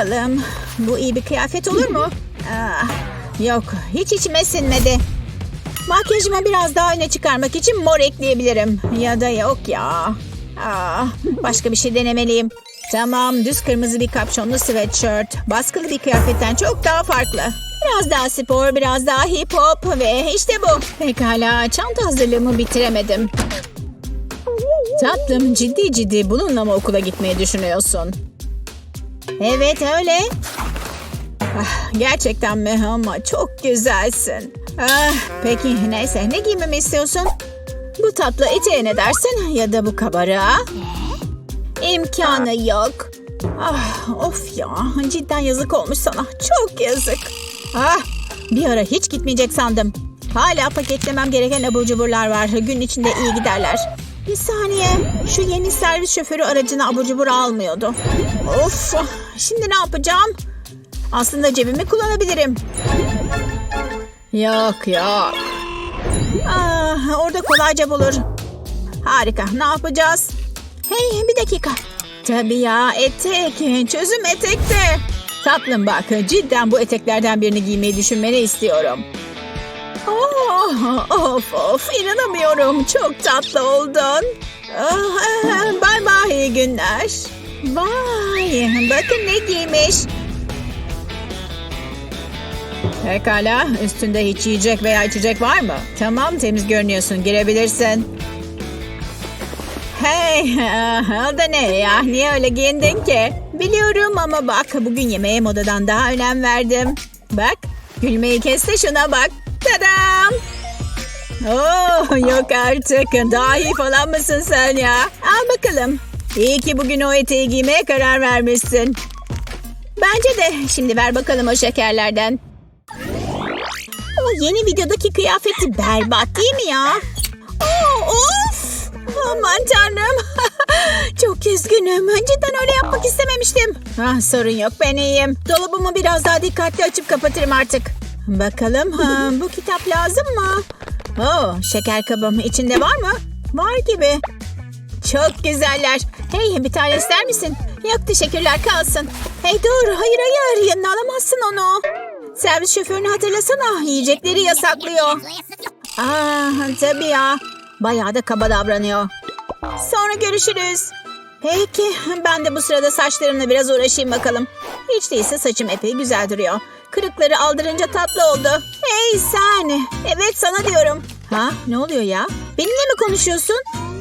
Bakalım. Bu iyi bir kıyafet olur mu? Ah, yok. Hiç içime sinmedi. Makyajımı biraz daha öne çıkarmak için mor ekleyebilirim. Ya da yok ya. Ah, başka bir şey denemeliyim. Tamam, düz kırmızı bir kapşonlu sweatshirt. Baskılı bir kıyafetten çok daha farklı. Biraz daha spor, biraz daha hip hop ve işte bu. Pekala, çanta hazırlığımı bitiremedim. Tatlım, ciddi ciddi bununla mı okula gitmeyi düşünüyorsun? Evet, öyle. Ah, gerçekten mi? Ama çok güzelsin. Ah, peki neyse ne giymemi istiyorsun? Bu tatlı eteğe ne dersin? Ya da bu kabarığa? İmkanı yok. Ah, of ya cidden yazık olmuş sana. Çok yazık. Ah, bir ara hiç gitmeyecek sandım. Hala paketlemem gereken abur cuburlar var. Gün içinde iyi giderler. Bir saniye. Şu yeni servis şoförü aracına abur cubur almıyordu. Of. Şimdi ne yapacağım? Aslında cebimi kullanabilirim. Yok yok. Ah, orada kolayca bulur. Harika. Ne yapacağız? Hey bir dakika. Tabii ya etek. Çözüm etekte. Tatlım bak cidden bu eteklerden birini giymeyi düşünmeni istiyorum. Oh, of of inanamıyorum. Çok tatlı oldun. Ah, Bay bay iyi günler. Vay bakın ne giymiş. Pekala üstünde hiç yiyecek veya içecek var mı? Tamam temiz görünüyorsun girebilirsin. Hey, o da ne ya? Niye öyle giyindin ki? Biliyorum ama bak bugün yemeğe modadan daha önem verdim. Bak, gülmeyi kes de şuna bak. Tadam! Oh, yok artık. Dahi falan mısın sen ya? Al bakalım. İyi ki bugün o eteği giymeye karar vermişsin. Bence de. Şimdi ver bakalım o şekerlerden. O yeni videodaki kıyafeti berbat değil mi ya? Oo, of! Aman tanrım. Çok üzgünüm. Cidden öyle yapmak istememiştim. Ah, sorun yok ben iyiyim. Dolabımı biraz daha dikkatli açıp kapatırım artık. Bakalım ha, bu kitap lazım mı? Oo, şeker kabım içinde var mı? Var gibi. Çok güzeller. Hey bir tane ister misin? Yok teşekkürler kalsın. Hey dur hayır hayır yanına alamazsın onu. Servis şoförünü hatırlasana yiyecekleri yasaklıyor. Aa tabii ya. Bayağı da kaba davranıyor. Sonra görüşürüz. Peki ben de bu sırada saçlarımla biraz uğraşayım bakalım. Hiç değilse saçım epey güzel duruyor. Kırıkları aldırınca tatlı oldu. Hey sen. Evet sana diyorum. Ha ne oluyor ya? Benimle mi konuşuyorsun?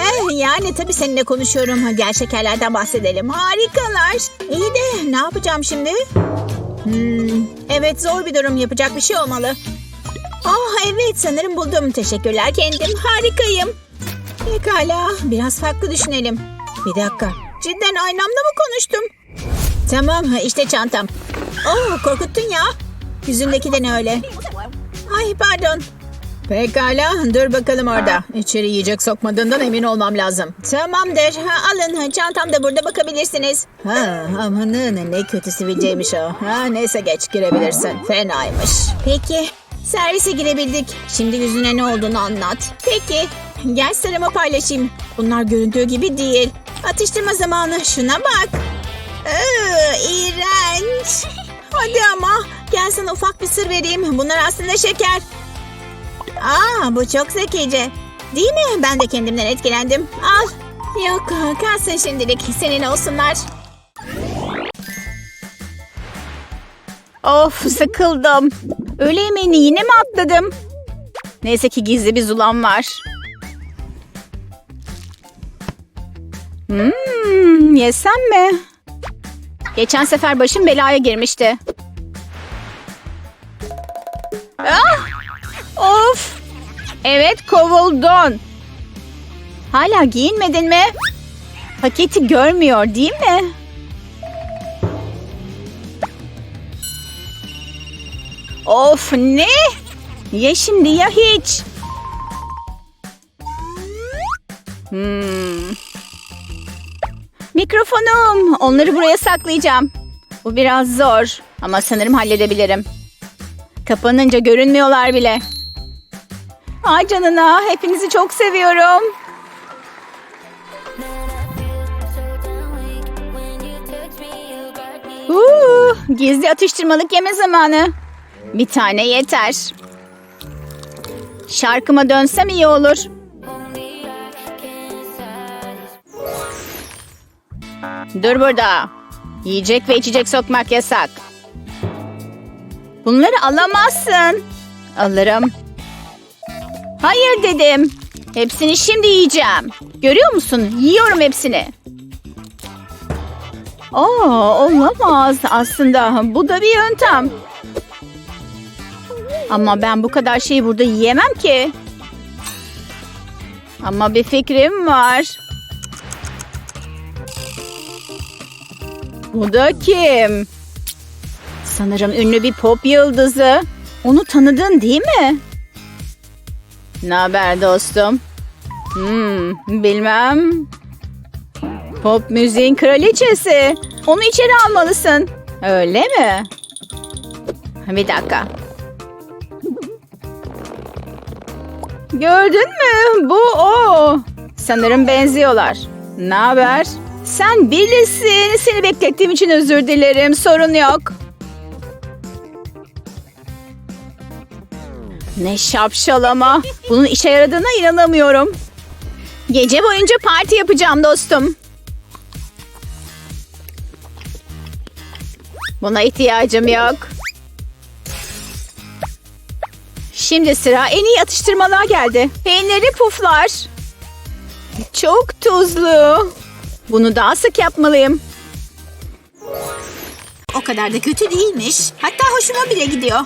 Eh yani tabii seninle konuşuyorum. Ha, Gel şekerlerden bahsedelim. Harikalar. İyi de ne yapacağım şimdi? Hmm, evet zor bir durum. Yapacak bir şey olmalı. Ah evet sanırım buldum. Teşekkürler kendim. Harikayım. Pekala biraz farklı düşünelim. Bir dakika. Cidden aynamda mı konuştum? Tamam işte çantam. Oh korkuttun ya. Yüzündeki de ne öyle? Ay pardon. Pekala dur bakalım orada. İçeri yiyecek sokmadığından emin olmam lazım. Tamamdır. Ha, alın çantam da burada bakabilirsiniz. Ha, amanın ne kötü sivilceymiş o. Ha, neyse geç girebilirsin. Fenaymış. Peki servise girebildik. Şimdi yüzüne ne olduğunu anlat. Peki gel sıramı paylaşayım. Bunlar göründüğü gibi değil. Atıştırma zamanı şuna bak. Hadi ama gel sana ufak bir sır vereyim. Bunlar aslında şeker. Aa bu çok zekice. Değil mi? Ben de kendimden etkilendim. Al. Yok kalsın şimdilik. Senin olsunlar. Of sıkıldım. Öğle yemeğini yine mi atladım? Neyse ki gizli bir zulam var. Hmm, yesem mi? Geçen sefer başım belaya girmişti. Ah! Of! Evet kovuldun. Hala giyinmedin mi? Paketi görmüyor değil mi? Of ne? Ya şimdi ya hiç. Hmm. Mikrofonum. Onları buraya saklayacağım. Bu biraz zor ama sanırım halledebilirim. Kapanınca görünmüyorlar bile. Ay canına hepinizi çok seviyorum. Uuu, gizli atıştırmalık yeme zamanı. Bir tane yeter. Şarkıma dönsem iyi olur. Dur burada. Yiyecek ve içecek sokmak yasak. Bunları alamazsın. Alırım. Hayır dedim. Hepsini şimdi yiyeceğim. Görüyor musun? Yiyorum hepsini. Oo, olamaz aslında. Bu da bir yöntem. Ama ben bu kadar şeyi burada yiyemem ki. Ama bir fikrim var. Bu da kim? Sanırım ünlü bir pop yıldızı. Onu tanıdın değil mi? Ne haber dostum? Hmm, bilmem. Pop müziğin kraliçesi. Onu içeri almalısın. Öyle mi? Bir dakika. Gördün mü? Bu o. Sanırım benziyorlar. Ne haber? Sen bilirsin. Seni beklettiğim için özür dilerim. Sorun yok. Ne şapşalama. Bunun işe yaradığına inanamıyorum. Gece boyunca parti yapacağım dostum. Buna ihtiyacım yok. Şimdi sıra en iyi atıştırmalığa geldi. Peynirli puflar. Çok tuzlu. Bunu daha sık yapmalıyım. O kadar da kötü değilmiş. Hatta hoşuma bile gidiyor.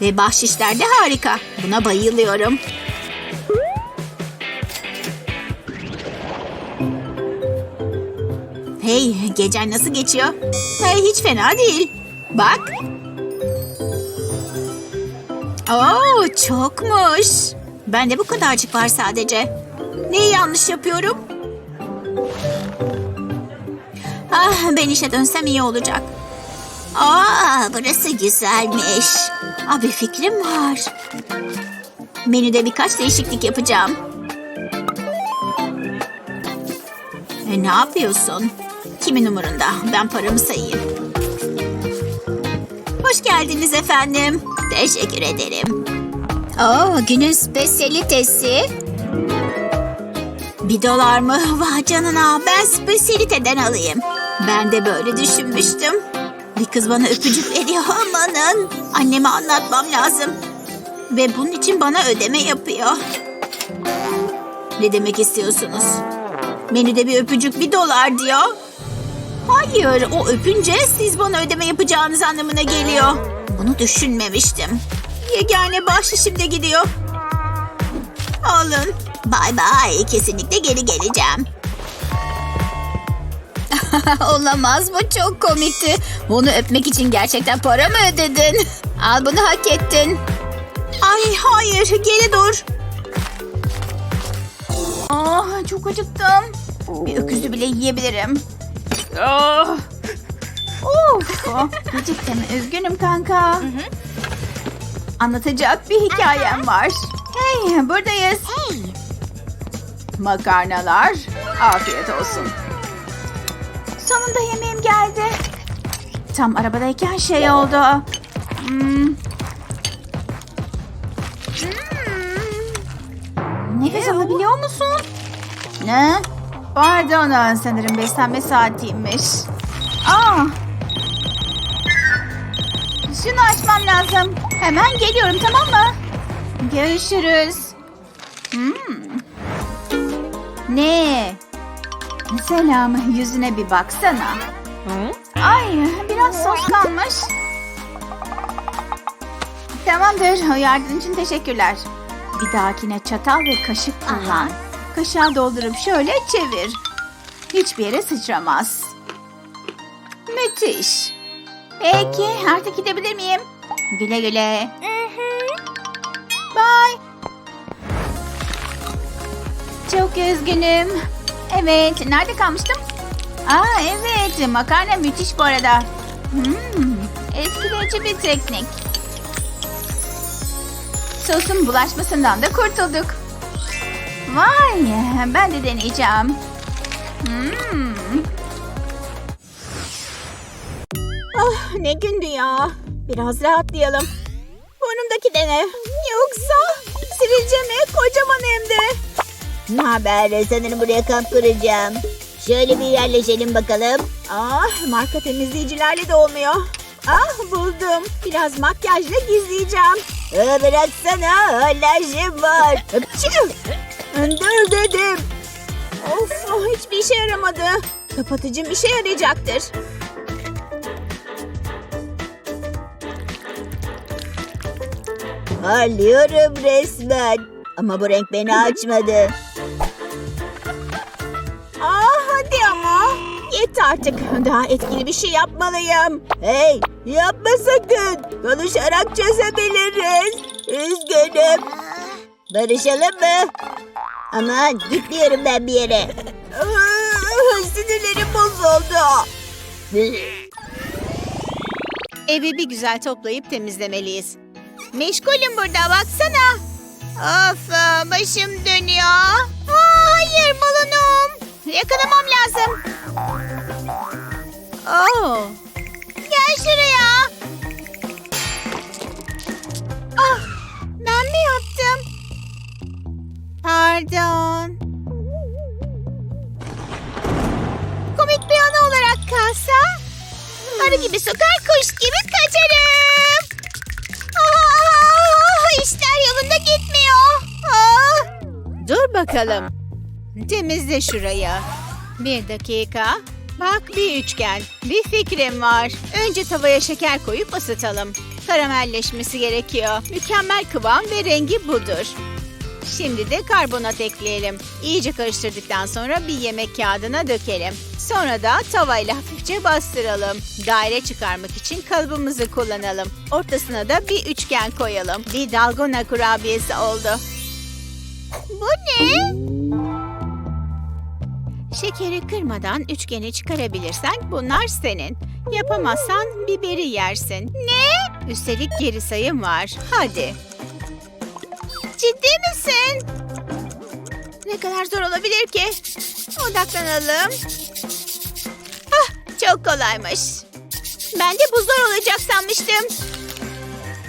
Ve bahşişler de harika. Buna bayılıyorum. Hey, gecen nasıl geçiyor? Hey, hiç fena değil. Bak. Oo, çokmuş. Bende bu kadarcık var sadece. Neyi yanlış yapıyorum? Ah, ben işe dönsem iyi olacak. Aa, burası güzelmiş. Aa, bir fikrim var. Menüde birkaç değişiklik yapacağım. E, ne yapıyorsun? Kimin umurunda? Ben paramı sayayım. Hoş geldiniz efendim. Teşekkür ederim. Oo, günün spesiyalitesi. Bir dolar mı? Vah canına ben spesiyaliteden alayım. Ben de böyle düşünmüştüm. Bir kız bana öpücük veriyor amanın. Anneme anlatmam lazım. Ve bunun için bana ödeme yapıyor. Ne demek istiyorsunuz? Menüde bir öpücük bir dolar diyor. Hayır o öpünce siz bana ödeme yapacağınız anlamına geliyor. Bunu düşünmemiştim. Yegane bahşişim de gidiyor. Alın. Bay bay. Kesinlikle geri geleceğim. Olamaz bu çok komikti. Bunu öpmek için gerçekten para mı ödedin? Al bunu hak ettin. Ay hayır geri dur. Ah, çok acıktım. Bir öküzü bile yiyebilirim. Ah. Of, geciktim. Üzgünüm kanka. Anlatacak bir hikayem var. Hey, buradayız. Makarnalar, afiyet olsun. Sonunda yemeğim geldi. Tam arabadayken şey oldu. Hmm. Hmm. Nefes alabiliyor musun? Ne? Pardon sanırım beslenme saatiymiş. Aa. Şunu açmam lazım. Hemen geliyorum tamam mı? Görüşürüz. Hmm. Ne? Selam yüzüne bir baksana. Ay biraz sos kalmış. Tamamdır yardımın için teşekkürler. Bir dahakine çatal ve kaşık kullan. Kaşığa doldurup şöyle çevir. Hiçbir yere sıçramaz. Müthiş. Peki artık gidebilir miyim? Güle güle. Bye. Çok üzgünüm. Evet, nerede kalmıştım? Aa evet, makarna müthiş bu arada. Hmm, etkileyici bir teknik. Sosun bulaşmasından da kurtulduk. Vay, ben de deneyeceğim. Hmm. Ah ne gündü ya. Biraz rahatlayalım. Burnumdaki de ne? Yoksa sivilce mi? Kocaman hem de. Ne haber? Sanırım buraya kamp kuracağım. Şöyle bir yerleşelim bakalım. Ah marka temizleyicilerle de olmuyor. Ah buldum. Biraz makyajla gizleyeceğim. Aa, bıraksana. Alerjim var. Hapşu! Dur dedim. Of oh, hiçbir işe yaramadı. Kapatıcım işe yarayacaktır. Parlıyorum resmen. Ama bu renk beni açmadı. Yetti artık. Daha etkili bir şey yapmalıyım. Hey yapma sakın. Konuşarak çözebiliriz. Üzgünüm. Barışalım mı? Aman gitmiyorum ben bir yere. Ah, Sinirlerim bozuldu. Evi bir güzel toplayıp temizlemeliyiz. Meşgulüm burada baksana. Of başım dönüyor. Hayır balonum. Yakalamam lazım. Oh. Gel şuraya. Ah, ben mi yaptım? Pardon. Komik bir anı olarak kalsa Arı gibi sokar kuş gibi kaçarım. Aa, işler yolunda gitmiyor. Aa. Dur bakalım. Temizle şurayı. Bir dakika. Bak bir üçgen. Bir fikrim var. Önce tavaya şeker koyup ısıtalım. Karamelleşmesi gerekiyor. Mükemmel kıvam ve rengi budur. Şimdi de karbonat ekleyelim. İyice karıştırdıktan sonra bir yemek kağıdına dökelim. Sonra da tavayla hafifçe bastıralım. Daire çıkarmak için kalıbımızı kullanalım. Ortasına da bir üçgen koyalım. Bir dalgona kurabiyesi oldu. Bu ne? Şekeri kırmadan üçgeni çıkarabilirsen bunlar senin. Yapamazsan biberi yersin. Ne? Üstelik geri sayım var. Hadi. Ciddi misin? Ne kadar zor olabilir ki? Odaklanalım. Ah, çok kolaymış. Ben de bu zor olacak sanmıştım.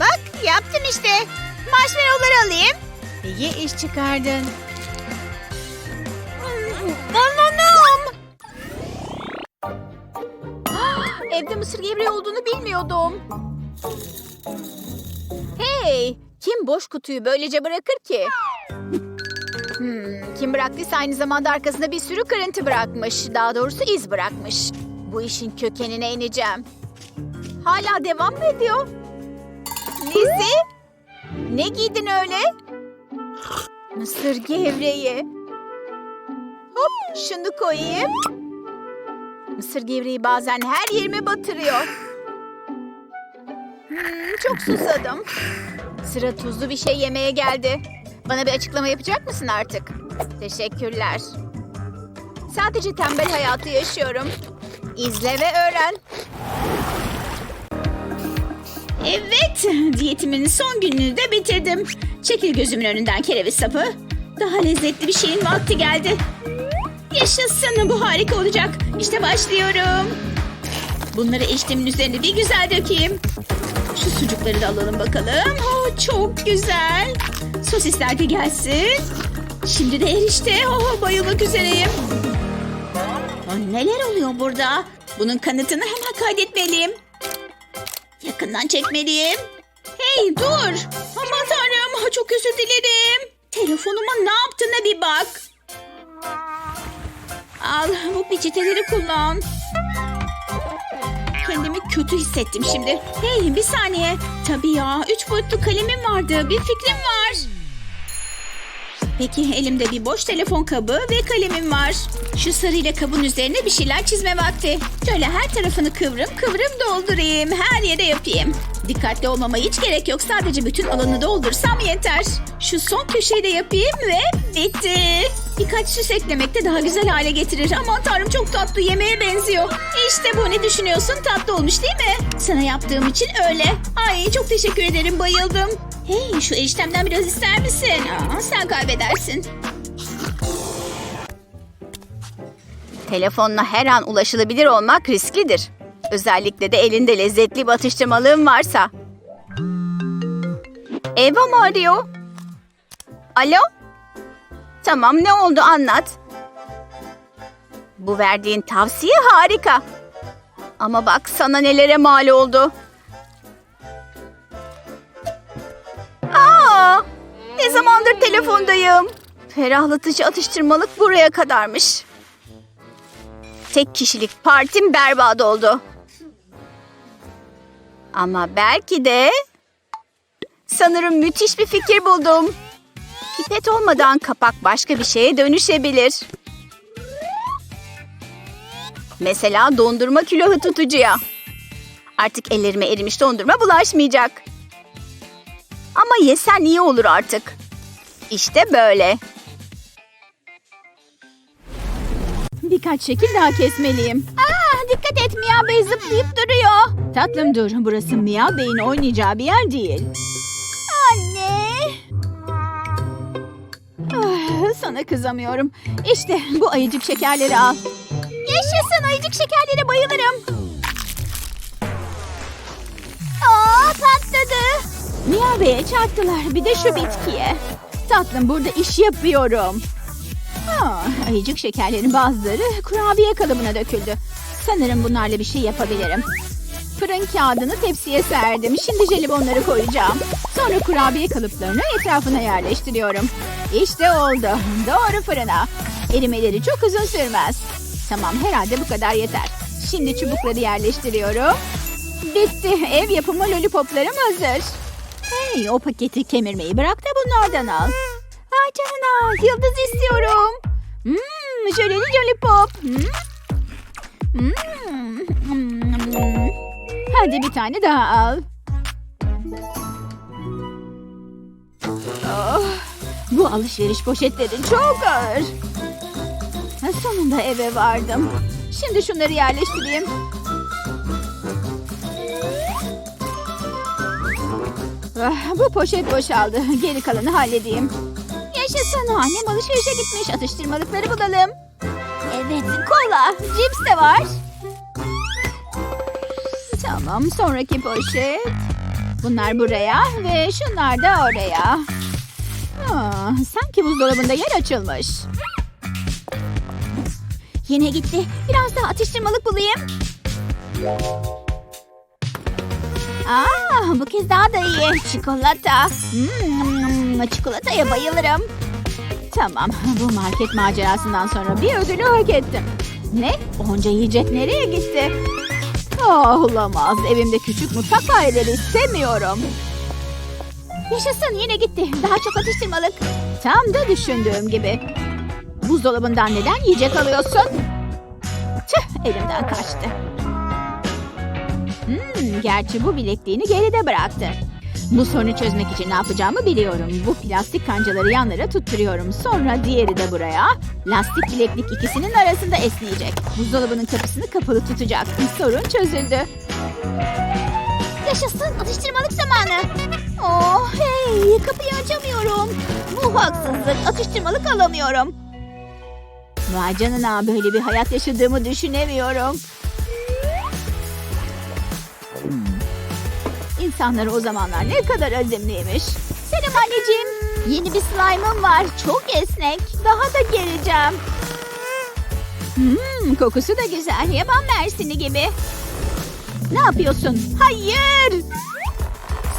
Bak yaptım işte. Marshmallowları alayım. İyi iş çıkardın. Balonum. Evde mısır gevreği olduğunu bilmiyordum. Hey, kim boş kutuyu böylece bırakır ki? Hmm, kim bıraktıysa aynı zamanda arkasında bir sürü kırıntı bırakmış. Daha doğrusu iz bırakmış. Bu işin kökenine ineceğim. Hala devam mı ediyor? Lizzie? Ne giydin öyle? Mısır gevreği. Hop şunu koyayım. Mısır gevreği bazen her yerime batırıyor. Hmm, çok susadım. Sıra tuzlu bir şey yemeye geldi. Bana bir açıklama yapacak mısın artık? Teşekkürler. Sadece tembel hayatı yaşıyorum. İzle ve öğren. Evet, diyetimin son gününü de bitirdim. Çekil gözümün önünden kereviz sapı. Daha lezzetli bir şeyin vakti geldi. Yaşasın, bu harika olacak. İşte başlıyorum. Bunları eşlemin üzerine bir güzel dökeyim. Şu sucukları da alalım bakalım. Oh, çok güzel. Sosisler de gelsin. Şimdi de erişte. Oh, bayılmak üzereyim. Oh, neler oluyor burada? Bunun kanıtını hemen kaydetmeliyim. Yakından çekmeliyim. Hey dur. Aman tanrım. Çok özür dilerim. Telefonuma ne yaptığına bir bak. Al bu peçeteleri kullan. Kendimi kötü hissettim şimdi. Hey bir saniye. Tabii ya. Üç boyutlu kalemim vardı. Bir fikrim var. Peki elimde bir boş telefon kabı ve kalemim var. Şu sarıyla kabın üzerine bir şeyler çizme vakti. Şöyle her tarafını kıvrım kıvrım doldurayım. Her yere yapayım. Dikkatli olmama hiç gerek yok. Sadece bütün alanı doldursam yeter. Şu son köşeyi de yapayım ve bitti. Birkaç süs eklemek de daha güzel hale getirir. Aman tanrım çok tatlı yemeğe benziyor. İşte bu ne düşünüyorsun? Tatlı olmuş değil mi? Sana yaptığım için öyle. Ay çok teşekkür ederim bayıldım. Hey şu eriştemden biraz ister misin? Aa, sen kaybedersin. Telefonla her an ulaşılabilir olmak risklidir. Özellikle de elinde lezzetli bir atıştırmalığın varsa. Eva mı arıyor? Alo? Tamam ne oldu anlat. Bu verdiğin tavsiye harika. Ama bak sana nelere mal oldu. Ne zamandır telefondayım. Ferahlatıcı atıştırmalık buraya kadarmış. Tek kişilik partim berbat oldu. Ama belki de sanırım müthiş bir fikir buldum. Pipet olmadan kapak başka bir şeye dönüşebilir. Mesela dondurma külahı tutucuya. Artık ellerime erimiş dondurma bulaşmayacak. Ama yesen iyi olur artık. İşte böyle. Birkaç şekil daha kesmeliyim. Aa, dikkat et Mia Bey zıplayıp duruyor. Tatlım dur, burası Mia Bey'in oynayacağı bir yer değil. Anne. Ah, sana kızamıyorum. İşte bu ayıcık şekerleri al. Yaşasın ayıcık şekerlere bayılırım. Aa patladı. Mia Bey'e çarptılar. Bir de şu bitkiye. Tatlım burada iş yapıyorum. Ayıcık şekerlerin bazıları kurabiye kalıbına döküldü. Sanırım bunlarla bir şey yapabilirim. Fırın kağıdını tepsiye serdim. Şimdi jelibonları koyacağım. Sonra kurabiye kalıplarını etrafına yerleştiriyorum. İşte oldu. Doğru fırına. Erimeleri çok uzun sürmez. Tamam herhalde bu kadar yeter. Şimdi çubukları yerleştiriyorum. Bitti. Ev yapımı lollipoplarım hazır. Hey o paketi kemirmeyi bırak da bunlardan al. Ay canına yıldız istiyorum. Hmm, jöleli lollipop. Hmm. Hmm. Hadi bir tane daha al. Oh, bu alışveriş poşetlerin çok ağır. Sonunda eve vardım. Şimdi şunları yerleştireyim. Ah, bu poşet boşaldı. Geri kalanı halledeyim. Yaşasın annem alışverişe gitmiş. Atıştırmalıkları bulalım. Evet kola. Cips de var. Tamam sonraki poşet. Bunlar buraya ve şunlar da oraya. Aa, sanki buzdolabında yer açılmış. Yine gitti. Biraz daha atıştırmalık bulayım. Aa, bu kez daha da iyi. Çikolata. Hmm, çikolataya bayılırım. Tamam, bu market macerasından sonra bir ödülü hak ettim. Ne? Onca yiyecek nereye gitti? Ah, olamaz. Evimde küçük mutfak faileri istemiyorum. Yaşasın yine gitti. Daha çok atıştırmalık. Tam da düşündüğüm gibi. Buzdolabından neden yiyecek alıyorsun? Tüh elimden kaçtı. Hmm, gerçi bu bilekliğini geride bıraktı. Bu sorunu çözmek için ne yapacağımı biliyorum. Bu plastik kancaları yanlara tutturuyorum. Sonra diğeri de buraya. Lastik bileklik ikisinin arasında esneyecek. Buzdolabının kapısını kapalı tutacak. Sorun çözüldü. Yaşasın atıştırmalık zamanı. Oh hey kapıyı açamıyorum. Bu haksızlık atıştırmalık alamıyorum. Vay canına böyle bir hayat yaşadığımı düşünemiyorum. İnsanlar o zamanlar ne kadar azimliymiş. Selam anneciğim. Yeni bir slime'ım var. Çok esnek. Daha da geleceğim. Hmm, kokusu da güzel. Yaban mersini gibi. Ne yapıyorsun? Hayır.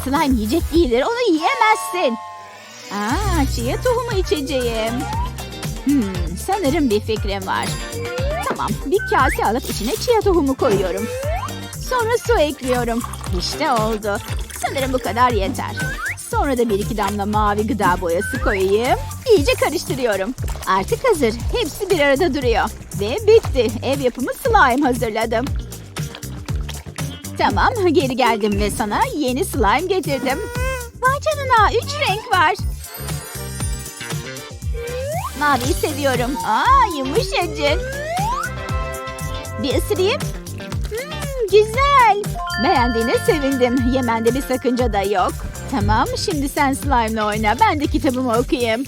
Slime yiyecek değildir. Onu yiyemezsin. Aa, chia tohumu içeceğim. Hmm, sanırım bir fikrim var. Tamam, bir kase alıp içine chia tohumu koyuyorum. Sonra su ekliyorum. İşte oldu. Sanırım bu kadar yeter. Sonra da bir iki damla mavi gıda boyası koyayım. İyice karıştırıyorum. Artık hazır. Hepsi bir arada duruyor. Ve bitti. Ev yapımı slime hazırladım. Tamam geri geldim ve sana yeni slime getirdim. Vay canına üç renk var. Maviyi seviyorum. Aa yumuşacık. Bir ısırayım. Güzel. Beğendiğine sevindim. Yemende bir sakınca da yok. Tamam şimdi sen slime'la oyna. Ben de kitabımı okuyayım.